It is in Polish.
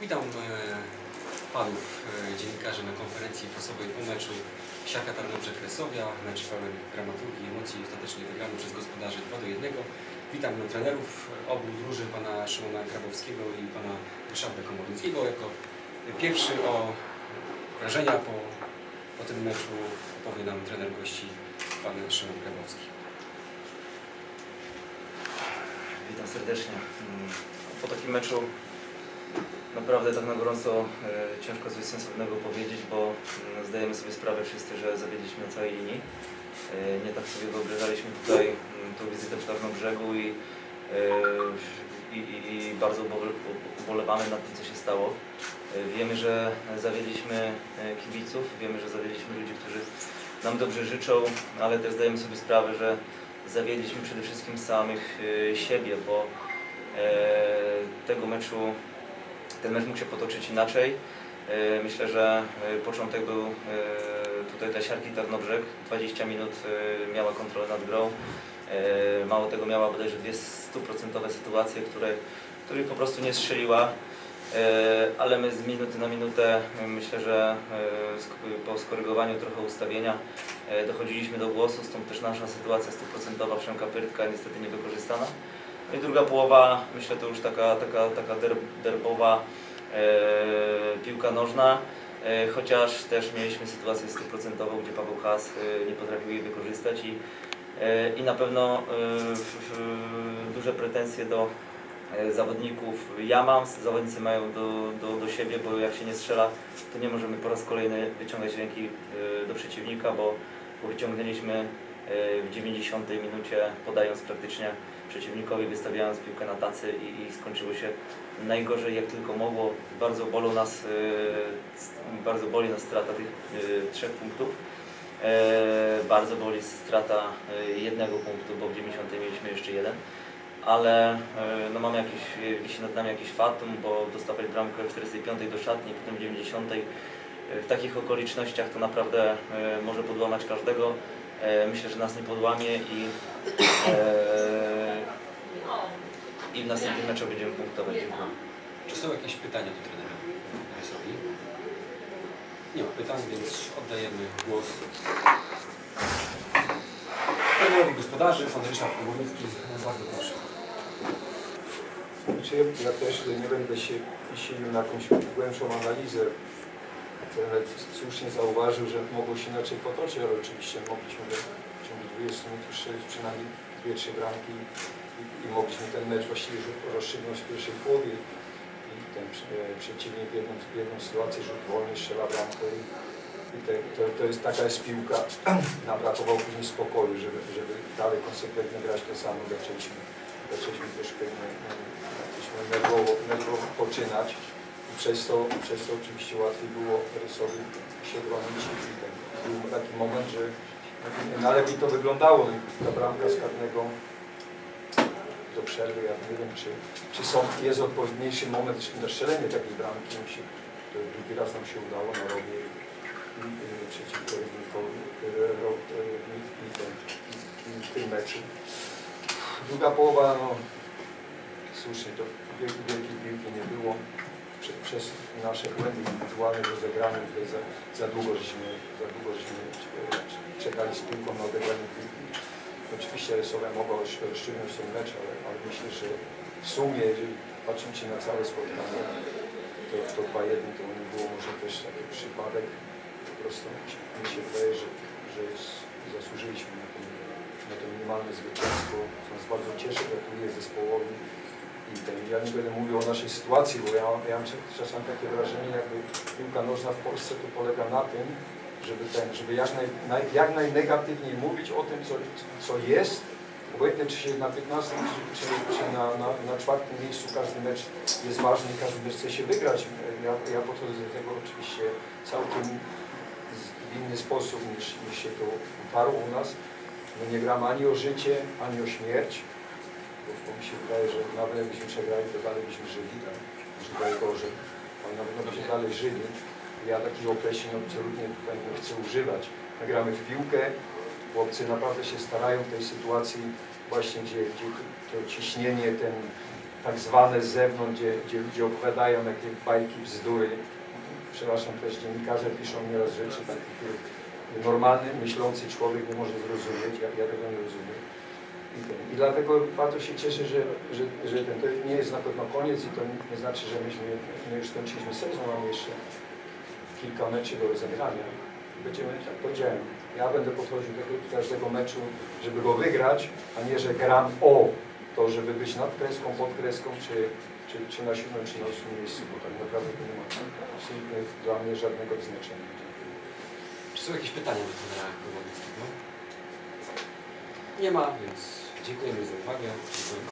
Witam e, panów e, dziennikarzy na konferencji prasowej po meczu Siaka Tarnobrzeg Kresowia, mecz pełen dramaturgii, emocji i ostatecznie wygrany przez gospodarzy 2 do 1. Witam trenerów obu drużyn, pana Szymona Grabowskiego i pana Ryszarda Komornickiego. Jako pierwszy o wrażenia po, po tym meczu opowie nam trener gości, pan Szymon Grabowski. Witam serdecznie. Po takim meczu naprawdę tak na gorąco e, ciężko coś sensownego powiedzieć, bo mm, zdajemy sobie sprawę wszyscy, że zawiedliśmy na całej linii. E, Nie tak sobie wyobrażaliśmy tutaj mm, tą wizytę w Tarnobrzegu i, e, i, i, i bardzo ubole- ubolewamy nad tym, co się stało. E, Wiemy, że zawiedliśmy e, kibiców, wiemy, że zawiedliśmy ludzi, którzy nam dobrze życzą, ale też zdajemy sobie sprawę, że zawiedliśmy przede wszystkim samych e, siebie, bo e, tego meczu, ten mecz mógł się potoczyć inaczej. E, Myślę, że e, początek był e, tutaj dla Siarki Tarnobrzeg. 20 minut miała kontrolę nad grą. Mało tego miała bodajże dwie stuprocentowe sytuacje, które, których po prostu nie strzeliła. Ale my z minuty na minutę myślę, że po skorygowaniu trochę ustawienia dochodziliśmy do głosu, stąd też nasza sytuacja stuprocentowa Przemka Pyrtka niestety niewykorzystana. I druga połowa, myślę to już taka, taka, taka der, derbowa e, piłka nożna, e, chociaż też mieliśmy sytuację stuprocentową, gdzie Paweł Has e, nie potrafił jej wykorzystać i, e, i na pewno e, duże pretensje do e, zawodników ja mam, zawodnicy mają do, do, do siebie, bo jak się nie strzela, to nie możemy po raz kolejny wyciągać ręki do przeciwnika, bo, bo wyciągnęliśmy w 90 minucie, podając praktycznie przeciwnikowi, wystawiając piłkę na tacy i, i skończyło się najgorzej jak tylko mogło. Bardzo bolą nas, e, bardzo boli nas strata tych e, trzech punktów. E, Bardzo boli strata jednego punktu, bo w 90 mieliśmy jeszcze jeden. Ale no mamy jakiś, wisi nad nami jakiś fatum, bo dostawać bramkę w 45 do szatni, potem w 90. E, W takich okolicznościach to naprawdę może podłamać każdego. Myślę, że nas nie podłamie i, i w następnym meczu będziemy punktować. Czy są jakieś pytania do trenera Rysowi? Nie ma pytań, więc oddajemy głos trenerowi gospodarzy, pan Ryszard Komornicki. Bardzo proszę. Znaczy, ja też nie będę się silił na jakąś głębszą analizę. Trener słusznie zauważył, że mogło się inaczej potoczyć, ale oczywiście mogliśmy w ciągu 20 minut przynajmniej dwie, trzy bramki i, mogliśmy ten mecz właściwie rozstrzygnąć w pierwszej połowie. I ten e, przeciwnik jedną, jedną sytuację rzut wolny strzela bramkę i, i te, to, to jest taka jest piłka. Nam brakowało później spokoju, żeby, żeby dalej konsekwentnie grać to samo. Zaczęliśmy, zaczęliśmy troszkę nerwowo, nerwowo poczynać. I przez to, przez to oczywiście łatwiej było rysowi się bronić i ten, był taki moment, że no lepiej to wyglądało. No Ta bramka z karnego do przerwy, ja nie wiem, czy, czy są, jest odpowiedniejszy moment na strzelenie takiej bramki. Się, to drugi raz nam się udało na i, i przeciwko Rybnikowi i, i w tym meczu. Druga połowa, no słusznie, to wielkiej, wielkiej piłki nie było. Prze, przez nasze błędy indywidualne tutaj za, za długo żeśmy, za długo żeśmy e, czekali z piłką na odegranie piłki. Oczywiście rozstrz- rozstrzygnąć ten mecz, ale, ale myślę, że w sumie, jeżeli patrząc na całe spotkanie, to, to 2-1 to nie było może też taki przypadek. Po prostu mi się wydaje, że, że jest, zasłużyliśmy na to, na to minimalne zwycięstwo, co nas bardzo cieszy, gratuluję zespołowi. I ten, ja nie będę mówił o naszej sytuacji, bo ja, ja mam czasami takie wrażenie, jakby piłka nożna w Polsce to polega na tym, żeby, ten, żeby jak, naj, naj, jak najnegatywniej mówić o tym, co, co jest, obojętnie czy się na 15 czy, czy, czy na, na, na czwartym miejscu każdy mecz jest ważny i każdy mecz chce się wygrać. Ja, ja podchodzę do tego oczywiście całkiem w inny sposób niż, niż się to utarło u nas. My nie gramy ani o życie, ani o śmierć, bo, mi się wydaje, że nawet jakbyśmy przegrali, to dalej byśmy żyli, że daje gorzej, ale na pewno byśmy dalej żyli. Ja takich określeń absolutnie tutaj nie chcę używać. My gramy w piłkę, chłopcy naprawdę się starają w tej sytuacji właśnie, gdzie, gdzie to ciśnienie, ten tak zwane z zewnątrz, gdzie, gdzie ludzie opowiadają jakieś bajki, bzdury. Przepraszam, też dziennikarze piszą nieraz rzeczy których normalny, myślący człowiek nie może zrozumieć. Ja, ja tego nie rozumiem. I, ten, I dlatego bardzo się cieszę, że, że, że ten, to nie jest na pewno koniec i to nie znaczy, że myśmy my już skończyliśmy sezon, mamy jeszcze kilka do rozegrania. Będziemy, tak powiedziałem, ja będę podchodził do każdego meczu, żeby go wygrać, a nie, że gram o to, żeby być nad kreską, pod kreską, czy, czy, czy na siódmym, czy na ósmym miejscu, bo tak naprawdę nie ma absolutnie dla mnie żadnego znaczenia. Czy są jakieś pytania do trenera Głowickiego? Nie ma, więc dziękujemy za uwagę.